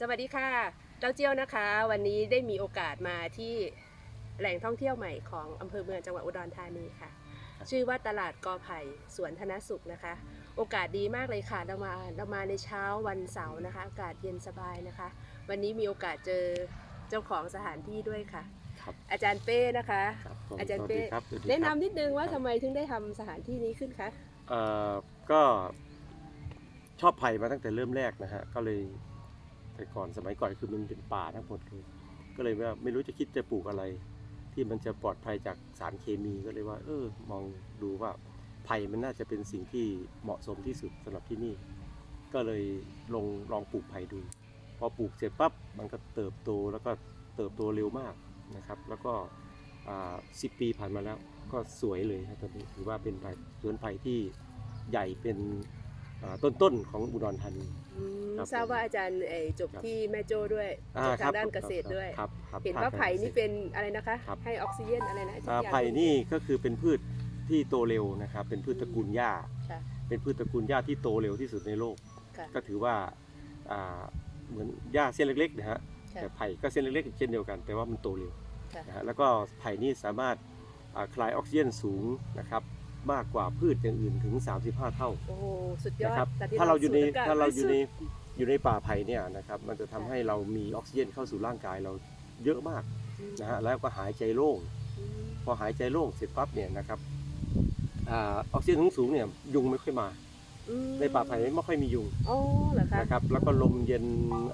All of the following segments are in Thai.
สวัสดีค่ะเต้าเจี้ยวนะคะ วันนี้ได้มีโอกาสมาที่แหล่งท่องเที่ยวใหม่ของอำเภอเมืองจังหวัดอุดรธานีค่ะ ชื่อว่าตลาดกอไผ่สวนธนสุขนะคะ โอกาสดีมากเลยค่ะเรามาเรามาในเช้าวันเสาร์นะคะ อากาศเย็นสบายนะคะ วันนี้มีโอกาสเจอเจ้าของสถานที่ด้วยค่ะครับอาจารย์เป้นะคะครับผมอาจารย์สวัสเป้ดีครับสวัสดีครับแนะนำนิดนึงว่าทำไมถึงได้ทำสถานที่นี้ขึ้นคะ เอ่อก็ชอบไผ่มาตั้งแต่เริ่มแรกนะฮะก็เลย แต่ก่อนสมัยก่อนคือมันเป็นป่าทั้งหมดเลยก็เลยว่าไม่รู้จะคิดจะปลูกอะไร ที่มันจะปลอดภัยจากสารเคมีก็เลยว่า เออ มองดูว่าไผ่มันน่าจะเป็นสิ่งที่เหมาะสมที่สุดสำหรับที่นี่ ก็เลยลองลองปลูกไผ่ดู พอปลูกเสร็จปั๊บมันก็เติบโตแล้วก็เติบโตเร็วมากนะครับ แล้วก็สิบปีผ่านมาแล้วก็สวยเลยครับตอนนี้ถือว่าเป็นไผ่สวนไผ่ที่ใหญ่เป็นอ่าต้นๆของอุดรธานี ครับ ทราบว่าอาจารย์เอ่อจบครับที่แม่โจ้ด้วยจอ่บทางด้านครับเกษตรด้วย ครับครับเห็นภคว่าไผ่กษตรนี่เป็นอะไรนะคะ ครับ ให้ออกซิเจนอะไรนะอ่าทุกอย่าง ไผ่นี่ก็คือเป็นพืชที่โตเร็วนะครับ เป็นพืชตระกูลหญ้า ค่ะเป็นพืชตระกูลหญ้าที่โตเร็วที่สุดในโลก ค่ะก็ถือว่าอ่าเหมือนหญ้าเส้นเล็กๆนะฮะค่ะแต่ไผ่ก็เส้นเล็กๆเช่นเดียวกัน แต่ว่ามันโตเร็วค่ะ นะฮะแล้วก็ไผ่นี่สามารถอ่าคลายออกซิเจนสูงนะครับ มากกว่าพืชอย่างอื่นถึง 35 เท่าโอ้โหสุดยอนะดครับแต่ที่ถ้าเราอยู่ในสูดกศถ้าเราอยู่ในบริสุทธิ์ อยู่ในป่าไผ่เนี่ยนะครับมันจะทำให้เรามีออกซิเจนเข้าสู่ร่างกายเราเยอะมากนะฮะแล้วก็หายใจโล่งอืมพอหายใจโล่งเสร็จปั๊บเนี่ยนะครับอ่าออกซิเจนสูงๆเนี่ยยุงไม่ค่อยมา อืมในป่าไผ่ไม่ค่อยมียุงอ๋อเหรอคะ นะครับแล้วก็ลมเย็น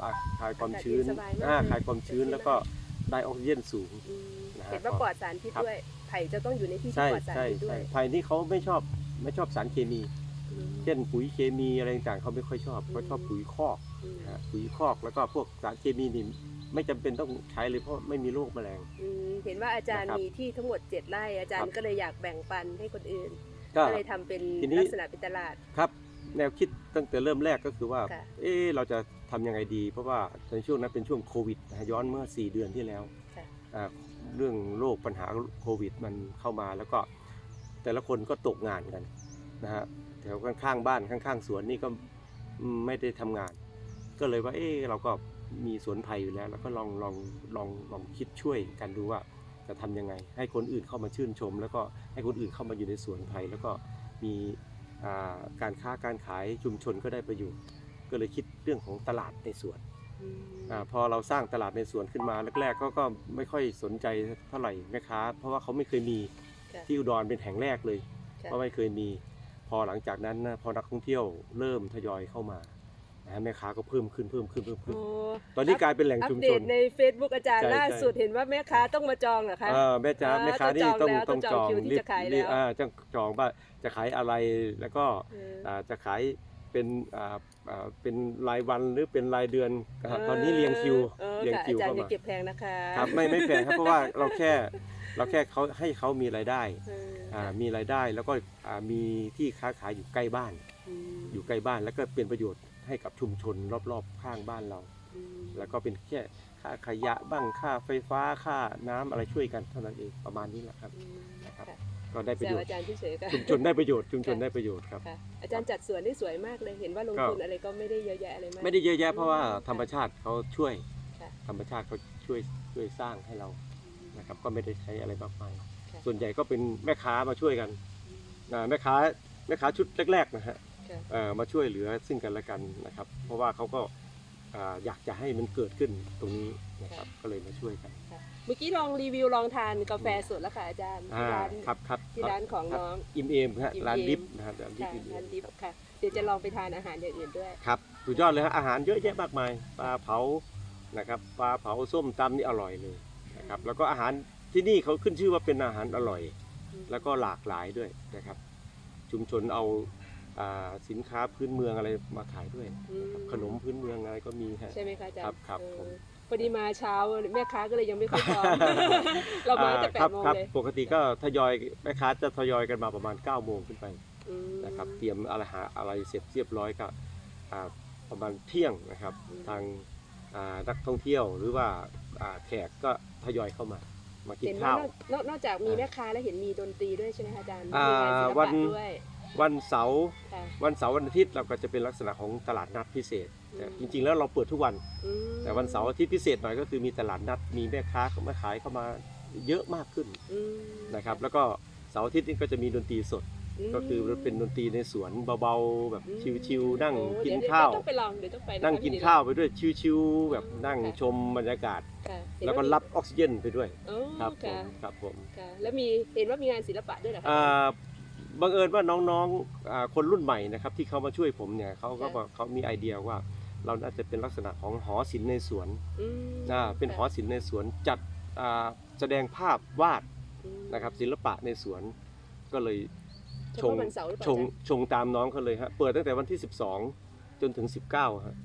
อะคลายความชื้นอากาศเย็นสบายมากอ่าเลยคลายความชื้นสดชื่นแล้วก็ได้ออกซิเจนสูง อืม นะฮะเห็นว่าปลอดสารพิษครับด้วยไผ่จะต้องอยู่ในที่ที่ใช่ปลอดสารใช่พิษด้วใช่ยไผ่นี่เขาไม่ชอบไม่ชอบสารเคมี อืมเช่นปุ๋ยเคมีอะไรต่างๆเขาไม่ค่อยชอบเขาชอบปุ๋ยคอกอืมนะฮะปุ๋ยคอกแล้วก็พวกสารเคมีนี่ไม่จำเป็นต้องใช้เลยเพราะไม่มีโรคแมลง อืมเห็นว่าอาจารย์นะครับมีที่ทั้งหมดเจ็ดไร่อาจารครัย์บ ก็เลยอยากแบ่งปันให้คนอื่น ก็ ก็เลยทำเป็นทีนี้ ลักษณะเป็นตลาด ครับแนวคิดตั้งแต่เริ่มแรกก็คือว่า ค่ะ เอ๊ะเราจะทำยังไงดี เพราะว่าในช่วงนั้นเป็นช่วงโควิดนะฮะย้อนเมื่อ 4 เดือนที่แล้วค่ะ อ่า เรื่องโรคปัญหาโควิดมันเข้ามา แล้วก็แต่ละคนก็ตกงานกันนะฮะแถวข้างๆบ้านข้างๆสวนนี่ก็ไม่ได้ทำงาน ก็เลยว่าเอ๊เราก็มีสวนไผ่อยู่แล้ว แล้วก็ลองลองลองลองคิดช่วยกันดูว่าจะทำยังไง ให้คนอื่นเข้ามาชื่นชม แล้วก็ให้คนอื่นเข้ามาอยู่ในสวนไผ่แล้วก็มีการค้าการขายชุมชนก็ได้ประโยชน์ก็เลยคิดเรื่องของตลาดในสวน อืมอาพอเราสร้างตลาดในสวนขึ้นมาแรกๆก็ก็ไม่ค่อยสนใจเท่าไหร่แม่ค้า เพราะว่าเขาไม่เคยมีค่ะที่อุดรเป็นแห่งแรกเลยค่ะ เพราะไม่เคยมี พอหลังจากนั้นนะพอนักท่องเที่ยวเริ่มทยอยเข้ามานะฮะแม่ค้าก็เพิ่มขึ้นเพิ่มขึ้นเพิ่มขึ้น โอ้ตอนนี้กลายเป็นแหล่งอัปชุมเดชตน ใน Facebook อาจารย์ใช่ล่าใช่สุดเห็นว่าแม่ค้าต้องมาจองเหรอคะ เออแม่จ้าอ่าแม่ค้านี่ต้ต้อองงจองแล้วต้องจองต้องจองคิวที่จะขายแล้วอ่าต้องจองว่าจะขายอะไรแล้วก็เออ อ่าจะขาย เป็นอ่าอ่าเป็นรายวันหรือเป็นรายเดือนอ่าตอนนี้เรียงคิวออเรียงค่ะคิวอาจารเข้าย์อย่ามาเก็บแพงนะคะครับไม่ไม่แพงครับเพราะว่าเราแค่เราแค่เขาให้เขามีรายได้เอออ่าค่ะมีรายได้แล้วก็อ่ามีที่ค้าขายอยู่ใกล้บ้าน อืมอยู่ใกล้บ้านแล้วก็เป็นประโยชน์ให้กับชุมชนรอบๆข้างบ้านเรา อืมแล้วก็เป็นแค่ค่าขยะบ้างค่าไฟฟ้าค่าน้ำอะไรช่วยกันเท่านั้นเองประมาณนี้แหละครับ อืมนะครับ ค่ะ ก็ได้ประแซโยวชอาน์จารย์เฉยๆค่ะ ชุมชนได้ประโยชน์ชุมชนได้ประโยชน์ครับ ค่ะ อาจารย์จัดสวนได้สวยมากเลยเห็นว่าลงก็ทุนอะไรก็ไม่ได้เยอะแยะอะไรมาก ไม่ได้เยอะแยะเพราะว่าอืมธรรมชาติเขาช่วย ค่ะธรรมชาติเขาช่วยช่วยสร้างให้เรานะครับ ก็ไม่ได้ใช้อะไรมากมายค่ะส่วนใหญ่ก็เป็นแม่ค้ามาช่วยกันนะแม่ค้าแม่ค้าชุดแรกๆนะฮะค่ะ เอ่อมาช่วยเหลือซึ่งกันและกันนะครับ เพราะว่าเขาก็อ่าอยากจะให้มันเกิดขึ้นตรงนี้นะครับก็เลยมาช่วยกัน ค่ะ เมื่อกี้ลองรีวิวลองทานกาแฟสดแล้วค่ะอาจารย์อ่าที่ร้านครับครับที่ร้านของน้อง อิมเอมฮะอิ่มร้านเอมดิฟนะฮะร้านดิฟค่ะอิมเอร้านมดิฟค่ะ เดี๋ยวจะลองไปทานอาหารอย่างอื่นด้วย ครับสุดยอดเลยฮะอาหารเยอะแยะมากมายปลาเผานะครับปลาเผาส้มตำนี่อร่อยเลยนะครับแล้วก็อาหารที่นี่เขาขึ้นชื่อว่าเป็นอาหารอร่อย แล้วก็หลากหลายด้วยนะครับ ชุมชนเอาอ่าสินค้าพื้นเมืองอะไรมาขายด้วยอืม ขนมพื้นเมืองอะไรก็มีฮะ ใช่ไหมคะอาจารย์ครับครับเออผม พอดีมาเช้าแม่ค้าก็เลยยังไม่ค่อยพร้อมเรามาตั้งแต่แปครัดโมงครับเลยปกติก็ทยอยแม่ค้าจะทยอยกันมาประมาณ9ก้าโมงขึ้นไปอืมนะครับเตรียมอะไรหาอะไรเสร็จเรียบร้อยก็อ่าประมาณเที่ยงนะครับอืมทางอ่านักท่องเที่ยวหรือว่าอ่าแขกก็ทยอยเข้ามามากินเห็นว่าข้าวนอกนอกนอกจากมีแม่ค้าแล้วเห็นมีดนตรีด้วยใช่ไหมคะอาจารย์อ่ามีงานศิลวัปะนด้วย วันเสาร์ค่ะวันเสาร์วันอาทิตย์เราก็จะเป็นลักษณะของตลาดนัดพิเศษแต่อืมจริง ๆ แล้วเราเปิดทุกวัน อืมแต่วันเสาร์อาทิตย์พิเศษหน่อยก็คือมีตลาดนัดมีแม่ค้าเข้ามาขายเข้ามาเยอะมากขึ้นอืมนะครับ แล้วก็เสาร์อาทิตย์นี่ก็จะมีดนตรีสดมก็คือเป็นดนตรีในสวนเบาๆ แบบอืมชิวๆนั่งโอ้กินเดี๋ยข้าว เดี๋ยต้องไปลองเดี๋ยวต้องไปะนั่งคะกินพี่ข้าวไปด้วยชิวๆแบบอืมนั่งค่ะชมบรรยากาศ ค่ะเห็นแล้วก็ามีรับออกซิเจนไปด้วยอ๋อครับผมค่ะครับผมค่ะแล้วมีเห็นว่ามีงานศิลปะด้วยเหรอคะ อ่า บังเอิญว่าน้องๆอ่าคนรุ่นใหม่นะครับที่เขามาช่วยผมเนี่ยเขาก็บอกเขามีไอเดียว่า เราน่าจะเป็นลักษณะของหอศิลป์ในสวนอืมอ่าเป็นหอศิลป์ในสวนจัดอ่าแสดงภาพวาดอืมนะครับศิลปะในสวน ก็เลย เฉชง พาะวันเสาร์หรือเปล่าชงจ๊ะชงตามน้องเขาเลยฮะเปิดตั้งแต่วันที่ 12 จนถึง 19ฮะ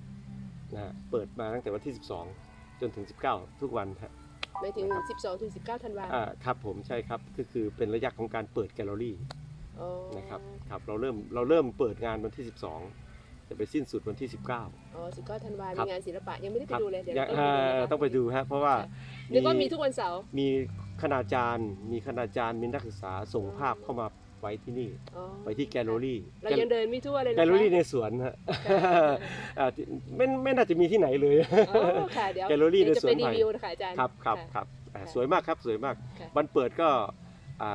นะฮะเปิดมาตั้งแต่วันที่ 12 จนถึง 19 ทุกวันฮะ หมายถึง 12 ถึง 19 ธันวาอ่าครับผมใช่ครับก็คือเป็นระยะของการเปิดแกลเลอรี่ อ๋อนะครับครับเราเริ่มเราเริ่มเปิดงานวันที่ 12 จะไปสิ้นสุดวันที่ 19 อ๋อ19ธันวาครัมีบงานศิลปะยังไม่ได้ไปครับดูเลยเดี๋ยวยังต้องไปดูนะคะต้องไปดูฮะเพราะว่านึกว่ามีทุกวันเสาร์มีคณาจารย์ มีคณาจารย์มีนักศึกษาส่งภาพเข้ามาไว้ที่นี่อ๋อไปที่แกลเลอรี่เรายังเดินไม่ทั่วเลยนะคะแกลเลอรี่ในสวนฮะ อ่าที่ไม่ไม่น่าจะมีที่ไหนเลย อ๋อค่ะเดี๋ยวแกลเลอรี่ดี๋ยวจะไปในสวนไผ่ รีวิวนะคะอาจารย์ ครับครับะครับอ่าค่ะสวยมากครับสวยมากค่ะ วันเปิดก็อ่า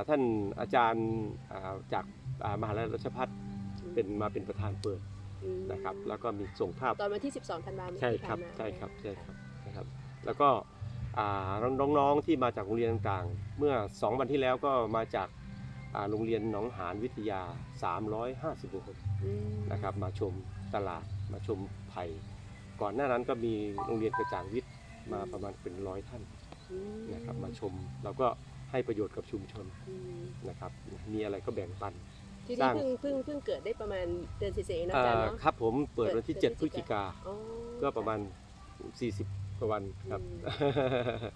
ท่านอาจารย์อ่าจากอ่ามหาลัยราชภัฏเป็นมาเป็นประธานเปิดอืมนะครับ แล้วก็มีส่งภาพตอนวันที่ 12ธันวาคมใช่ที่ครัผ่าบนมาใช่ครับใช่ครับนะครับ แล้วก็อ่าน้องๆที่มาจากโรงเรียนต่างๆ เมื่อ 2 วันที่แล้วก็มาจากอ่าโรงเรียนหนองหานวิทยา 350คนอืมนะครับมาชมตลาดมาชมไผ่ก่อนหน้านั้นก็มีโรงเรียนกระจ่างวิทย์มาประมาณเป็นร้อยท่านอืมนะครับมาชมเราก็ ให้ประโยชน์กับชุมชนอืมนะครับ มีอะไรก็แบ่งปัน ที่สนี่ร้าง เพิ่งเพิ่งเพิ่งเกิดได้ประมาณเดือนเศษๆนะอ่าอาจารย์เนาะ ครับผมเปิดวันที่ เปิด7พฤศจิกา อ๋อ ก็ประมาณ 40กว่าวันครับ อืม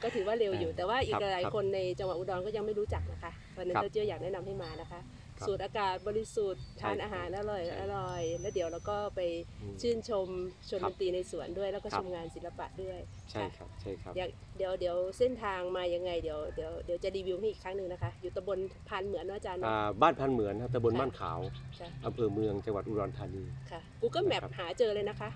ก็ถือว่าเร็วอยู่ แต่ว่าอีคกรับหลายครับๆคนในจังหวัดอุดรก็ยังไม่รู้จักนะคะวันนั้นครับเจ้าเจี้ยวอยากแนะนำให้มานะคะ ครับสูตรอากาศบริสุทธิ์ใช่ทานอาหารอร่อยใช่อร่อย แล้วเดี๋ยวเราก็ไปอืมชื่นชมชมครัดบนตรีในสวนด้วย แล้วก็ครัชบมงานศิลปะด้วยใช่ครับใช่ครับ เดี๋ยวเดี๋ยวเดี๋ยวเส้นทางมายังไงเดี๋ยวเดี๋ยวเดี๋ยวจะรีวิวให้อีกครั้งหนึ่งนะคะ อยู่ตำบลพันเหมือนเนอะอาจารย์เนอะ อ่าบ้านพันเหมือนครับตำบลค่ะบ้านขาวค่ะ อำเภอเมืองจังหวัดอุดรธานี ค่ะ Google Map นะครับ หาเจอเลยนะคะ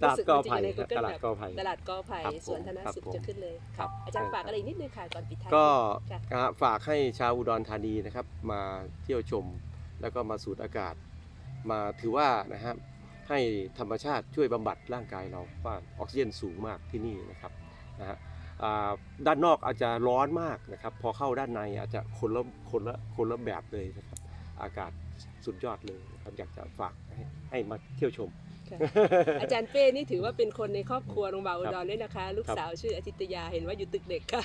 ตลาดกอไผ่รู้สึกมันจะอยู่ใน Google ตลาดกอไผ่ ตลาดกอไผ่ครับผมสวนธนสุขครับผมจะขึ้นเลยครับอาจารย์ใช่ฝากครับ อะไรอีกนิดนึงค่ะก่อนปิดท้ายก็ค่ะ อ่าฝากให้ชาวอุดรธานีนะครับ มาเที่ยวชมแล้วก็มาสูดอากาศ มาถือว่านะครับ ให้ธรรมชาติช่วยบำบัดร่างกายเราว่าออกซิเจนสูงมากที่นี่นะครับนะฮะอ่าด้านนอกอาจจะร้อนมากนะครับ พอเข้าด้านในอาจจะคนละคนละคนละแบบเลยนะครับ อากาศสุดยอดเลยนะครับอยากจะฝากให้ให้มาเที่ยวชมค่ะอาจารย์เป้นี่ถือว่าเป็นคนในครอบครัวโรงพยาบาลอุดรด้วยนะคะ ลูกครับสาวชื่ออาทิตยาเห็นว่าอยู่ตึกเด็กค่ะ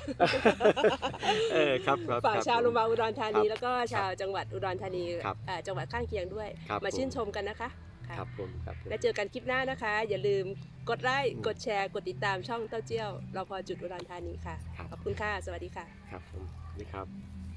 เออครับครับฝากครับชาวโรงพยาบาลอุดรธานีครับแล้วก็ชาวจังหวัดอุดรธานีครับอ่าจังหวัดข้างเคียงด้วยครับมาชื่นผมชมกันนะคะ ค่ะ ครับผมครับผม แล้วเจอกันคลิปหน้านะคะ อย่าลืมกดไลค์อืมกดแชร์ กดติดตามช่องเต้าเจี้ยว เราพอจุดอุดรธานีค่ะ ครับ ขอบคุณค่ะ สวัสดีค่ะ ครับผมนี่ครับ